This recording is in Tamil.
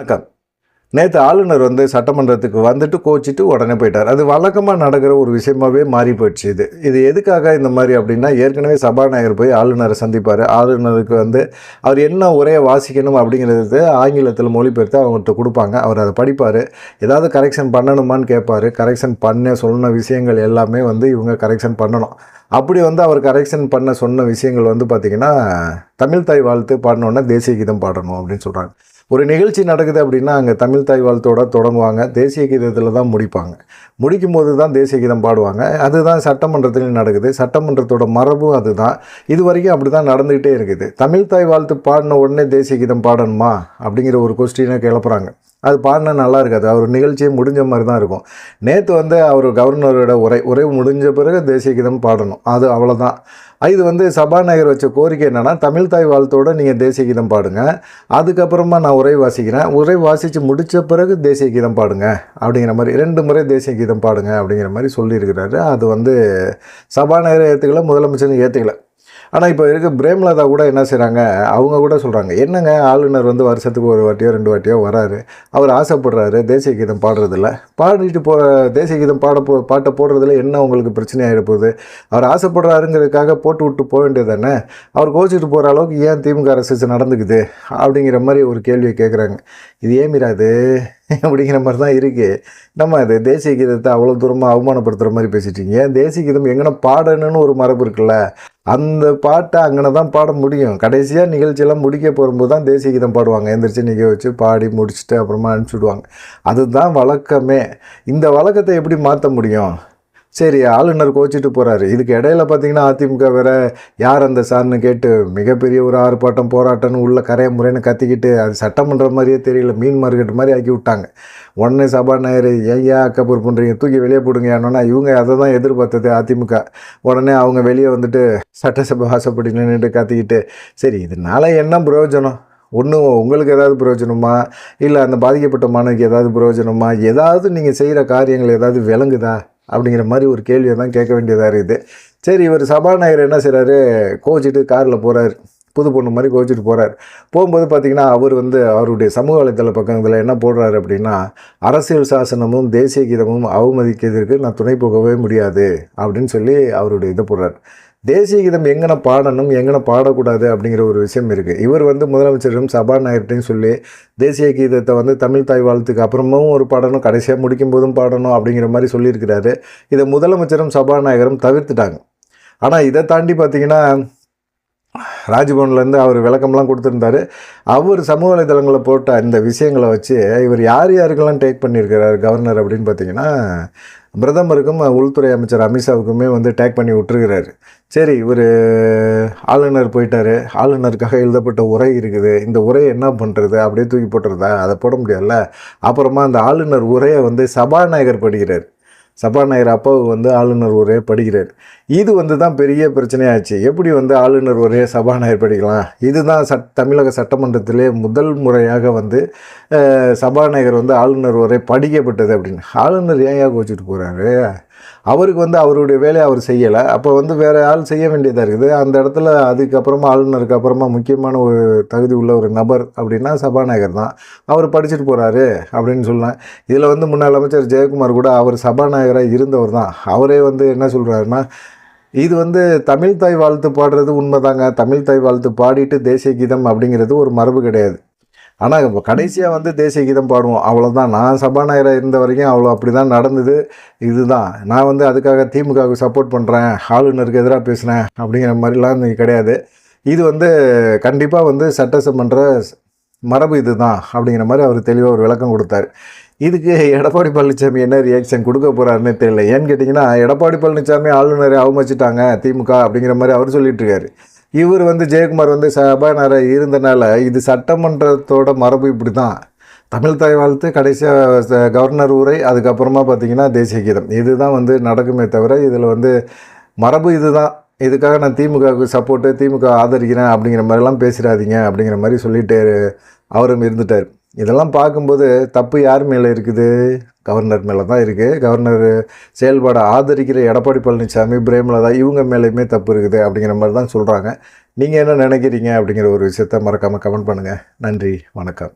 வணக்கம். நேற்று ஆளுநர் வந்து சட்டமன்றத்துக்கு வந்துட்டு கோச்சிட்டு உடனே போயிட்டார். அது வழக்கமாக நடக்கிற ஒரு விஷயமாவே மாறி போயிடுச்சு இது. இது எதுக்காக இந்த மாதிரி அப்படின்னா ஏற்கனவே சபாநாயகர் போய் ஆளுநரை சந்திப்பார். ஆளுநருக்கு வந்து அவர் என்ன உரையை வாசிக்கணும் அப்படிங்கிறது ஆங்கிலத்தில் மொழிபெயர்த்து அவங்கள்ட்ட கொடுப்பாங்க. அவர் அதை படிப்பார். ஏதாவது கரெக்ஷன் பண்ணணுமான்னு கேட்பார். கரெக்ஷன் பண்ண சொன்ன விஷயங்கள் எல்லாமே வந்து இவங்க கரெக்ஷன் பண்ணணும். அப்படி வந்து அவர் கரெக்ஷன் பண்ண சொன்ன விஷயங்கள் வந்து பார்த்திங்கன்னா தமிழ் தாய் வாழ்த்து பாடணுன்னா தேசிய கீதம் பாடணும் அப்படின்னு சொல்கிறாங்க ஒரு நிகழ்ச்சி நடக்குது அப்படின்னா அங்கே தமிழ் தாய் வாழ்த்தோட தொடங்குவாங்க. தேசிய கீதத்தில் தான் முடிப்பாங்க. முடிக்கும் போது தான் தேசிய கீதம் பாடுவாங்க. அதுதான் சட்டமன்றத்திலையும் நடக்குது. சட்டமன்றத்தோட மரபும் அதுதான். இது வரைக்கும் அப்படி தான் நடந்துக்கிட்டே இருக்குது. தமிழ் தாய் வாழ்த்து பாடின உடனே தேசிய கீதம் பாடணுமா? அப்படிங்கிற ஒரு கொஸ்டினை கிளப்புறாங்க. அது பாடினா நல்லா இருக்காது. அவர் நிகழ்ச்சியே முடிஞ்ச மாதிரி தான் இருக்கும். நேற்று வந்து அவர் கவர்னரோட உரை உரை முடிஞ்ச பிறகு தேசிய கீதம் பாடணும். அது அவ்வளோதான் இது வந்து சபாநாயகர் வச்ச கோரிக்கை என்னென்னா தமிழ் தாய் வாழ்த்தோடு நீங்கள் தேசிய கீதம் பாடுங்க. அதுக்கப்புறமா நான் உரை வாசிக்கிறேன். உரை வாசித்து முடித்த பிறகு தேசிய கீதம் பாடுங்க. அப்படிங்கிற மாதிரி ரெண்டு முறை தேசிய கீதம் பாடுங்க. அப்படிங்கிற மாதிரி சொல்லியிருக்கிறாரு. அது வந்து சபாநாயகர் ஏற்றுக்கல முதலமைச்சரும் ஏற்றுக்கல ஆனால் இப்போ இருக்க பிரேமலதா கூட என்ன செய்கிறாங்க அவங்க கூட சொல்கிறாங்க என்னங்க ஆளுநர் வந்து வருஷத்துக்கு ஒரு வாட்டியோ ரெண்டு வாட்டியோ வராரு. அவர் ஆசைப்படுறாரு தேசிய கீதம் பாடுறதில்ல பாடிட்டு போகிற தேசிய கீதம் பாட போ பாட்டை போடுறதுல என்ன உங்களுக்கு பிரச்சனை ஆகிட போகுது? அவர் ஆசைப்படுறாருங்கிறதுக்காக போட்டு விட்டு போக வேண்டியது தானே அவர் கோச்சிட்டு போகிற அளவுக்கு ஏன் திமுக அரசு நடந்துக்குது? அப்படிங்கிற மாதிரி ஒரு கேள்வியை கேட்குறாங்க இது ஏன் மீறாது அப்படிங்கிற மாதிரி தான் இருக்குது நம்ம அது தேசிய கீதத்தை அவ்வளோ தூரமாக அவமானப்படுத்துகிற மாதிரி பேசிட்டீங்க. தேசிய கீதம் எங்கன்னா பாடணும்னு ஒரு மரபு இருக்குல்ல அந்த பாட்டை அங்கே தான் பாட முடியும். கடைசியாக நிகழ்ச்சியெல்லாம் முடிக்க போகும்போது தான் தேசிய கீதம் பாடுவாங்க. எந்திரிச்சு நிற்க வச்சு பாடி முடிச்சுட்டு அப்புறமா அனுப்பிச்சுடுவாங்க அதுதான் வழக்கமே. இந்த வழக்கத்தை எப்படி மாற்ற முடியும்? சரி ஆளுநர் கோச்சிட்டு போகிறாரு இதுக்கு இடையில பார்த்தீங்கன்னா அதிமுக வேற யார் அந்த சார்னு கேட்டு மிகப்பெரிய ஒரு ஆர்ப்பாட்டம் போராட்டம்னு உள்ள கரைய முறைன்னு கத்திக்கிட்டு அது சட்டமன்ற மாதிரியே தெரியல மீன் மார்க்கெட் மாதிரி ஆக்கி விட்டாங்க. உடனே சபாநாயகர் ஏன் அக்கப்புறம் பண்ணுறீங்க தூக்கி வெளியே போடுங்க ஏன்னா இவங்க அதை தான் எதிர்பார்த்தது அதிமுக. உடனே அவங்க வெளியே வந்துட்டு சட்டசபை வாசப்படி நின்றுட்டு கத்திக்கிட்டு சரி இதனால என்ன பிரயோஜனம்? ஒன்றும் உங்களுக்கு ஏதாவது பிரயோஜனமா? இல்லை அந்த பாதிக்கப்பட்ட மாணவிக்கு ஏதாவது பிரயோஜனமா? ஏதாவது நீங்கள் செய்கிற காரியங்கள் ஏதாவது விளங்குதா? அப்படிங்கிற மாதிரி ஒரு கேள்வியை தான் கேட்க வேண்டியதாக இருக்குது. சரி இவர் சபாநாயகர் என்ன செய்கிறாரு கோச்சிட்டு காரில் போகிறாரு புது பொண்ணு மாதிரி கோச்சிட்டு போகிறார் போகும்போது பார்த்திங்கன்னா அவர் வந்து அவருடைய சமூக வலைத்தள பக்கத்தில் என்ன போடுறாரு அப்படின்னா அரசியல் சாசனமும் தேசிய கீதமும் அவமதிக்கிறதுக்கு நான் துணை போகவே முடியாது அப்படின்னு சொல்லி அவருடைய இதை போடுறார். தேசிய கீதம் எங்கன பாடணும் எங்கன பாடக்கூடாது அப்படிங்கிற ஒரு விஷயம் இருக்குது இவர் வந்து முதலமைச்சரும் சபாநாயகர்கிட்டையும் சொல்லி தேசிய கீதத்தை வந்து தமிழ் தாய் வாழ்த்துக்கு அப்புறமும் ஒரு பாடணும் கடைசியாக முடிக்கும் போதும் பாடணும் அப்படிங்கிற மாதிரி சொல்லியிருக்கிறாரு. இதை முதலமைச்சரும் சபாநாயகரும் தவிர்த்துட்டாங்க. ஆனால் இதை தாண்டி பார்த்தீங்கன்னா ராஜ்பவன்லேருந்து அவர் விளக்கம்லாம் கொடுத்துருந்தாரு. அவர் சமூக வலைதளங்களில் போட்ட இந்த விஷயங்களை வச்சு இவர் யார் யாருக்கெல்லாம் டேக் பண்ணியிருக்கிறார் கவர்னர் அப்படின்னு பார்த்தீங்கன்னா பிரதமருக்கும் உள்துறை அமைச்சர் அமித்ஷாவுக்குமே வந்து டேக் பண்ணி விட்டுருக்கிறாரு. சரி இவர் ஆளுநர் போயிட்டார். ஆளுநருக்காக எழுதப்பட்ட உரை இருக்குது. இந்த உரையை என்ன பண்ணுறது அப்படியே தூக்கி போட்டுருதா? அதை போட முடியாதுல்ல? அப்புறமா அந்த ஆளுநர் உரையை வந்து சபாநாயகர் படிக்கிறார். சபாநாயகர் அப்பாவு வந்து ஆளுநர் ஒரே படிக்கிறார். இது வந்து தான் பெரிய பிரச்சனையாச்சு. எப்படி வந்து ஆளுநர் ஒரே சபாநாயகர் படிக்கலாம்? இதுதான் சட் தமிழக சட்டமன்றத்திலே முதல் முறையாக வந்து சபாநாயகர் வந்து ஆளுநர் ஒரே படிக்கப்பட்டது அப்படின்னு. ஆளுநர் ஏன் ஏன் கோச்சிட்டு போகிறாரு அவருக்கு வந்து அவருடைய வேலையை அவர் செய்யலை. அப்போ வந்து வேறு ஆள் செய்ய வேண்டியதாக இருக்குது. அந்த இடத்துல அதுக்கப்புறமா ஆளுநருக்கு அப்புறமா முக்கியமான ஒரு தகுதி உள்ள ஒரு நபர் அப்படின்னா சபாநாயகர் தான். அவர் படிச்சுட்டு போகிறாரு அப்படின்னு சொல்லலாம். இதில் வந்து முன்னாள் அமைச்சர் ஜெயக்குமார் கூட அவர் சபாநாயகராக இருந்தவர் தான். அவரே வந்து என்ன சொல்கிறாருன்னா இது வந்து தமிழ் தாய் வாழ்த்து பாடுறது உண்மைதாங்க. தமிழ் தாய் வாழ்த்து பாடிட்டு தேசிய கீதம் அப்படிங்கிறது ஒரு மரபு கிடையாது. ஆனால் இப்போ கடைசியாக வந்து தேசிய கீதம் பாடுவோம். அவ்வளோதான் நான் சபாநாயகராக இருந்த வரைக்கும் அவ்வளோ அப்படி தான் நடந்தது. இதுதான். நான் வந்து அதுக்காக திமுகவுக்கு சப்போர்ட் பண்ணுறேன் ஆளுநருக்கு எதிராக பேசுகிறேன் அப்படிங்கிற மாதிரிலாம் இன்றைக்கி கிடையாது. இது வந்து கண்டிப்பாக வந்து சட்டசமன்ற மரபு இது தான் அப்படிங்கிற மாதிரி அவர் தெளிவாக ஒரு விளக்கம் கொடுத்தாரு. இதுக்கு எடப்பாடி பழனிசாமி என்ன ரியாக்ஷன் கொடுக்க போகிறாருன்னு தெரியல. ஏன்னு கேட்டிங்கன்னா எடப்பாடி பழனிசாமி ஆளுநரை அவமதிச்சிட்டாங்க திமுக அப்படிங்கிற மாதிரி அவர் சொல்லிட்டு இருக்காரு. இவர் வந்து ஜெயக்குமார் வந்து சபாநாயகராக இருந்தனால இது சட்டமன்றத்தோட மரபு இப்படி தான் தமிழ் தாய் வாழ்த்து கடைசியாக கவர்னர் உரை அதுக்கப்புறமா பார்த்திங்கன்னா தேசிய கீதம். இதுதான் வந்து நடக்குமே தவிர இதில் வந்து மரபு இதுதான். இதுக்காக நான் திமுகவுக்கு சப்போர்ட்டு திமுக ஆதரிக்கிறேன் அப்படிங்கிற மாதிரிலாம் பேசிடாதீங்க அப்படிங்கிற மாதிரி சொல்லிட்டு அவரும் இருந்துட்டார். இதெல்லாம் பார்க்கும்போது தப்பு யார் மேலே இருக்குது? கவர்னர் மேலே தான் இருக்குது கவர்னர் செயல்பாடை ஆதரிக்கிற எடப்பாடி பழனிசாமி பிரேமலதா இவங்க மேலேயுமே தப்பு இருக்குது அப்படிங்கிற மாதிரி தான் சொல்கிறாங்க நீங்கள் என்ன நினைக்கிறீங்க அப்படிங்கிற ஒரு விஷயத்த மறக்காமல் கமெண்ட் பண்ணுங்கள் நன்றி வணக்கம்.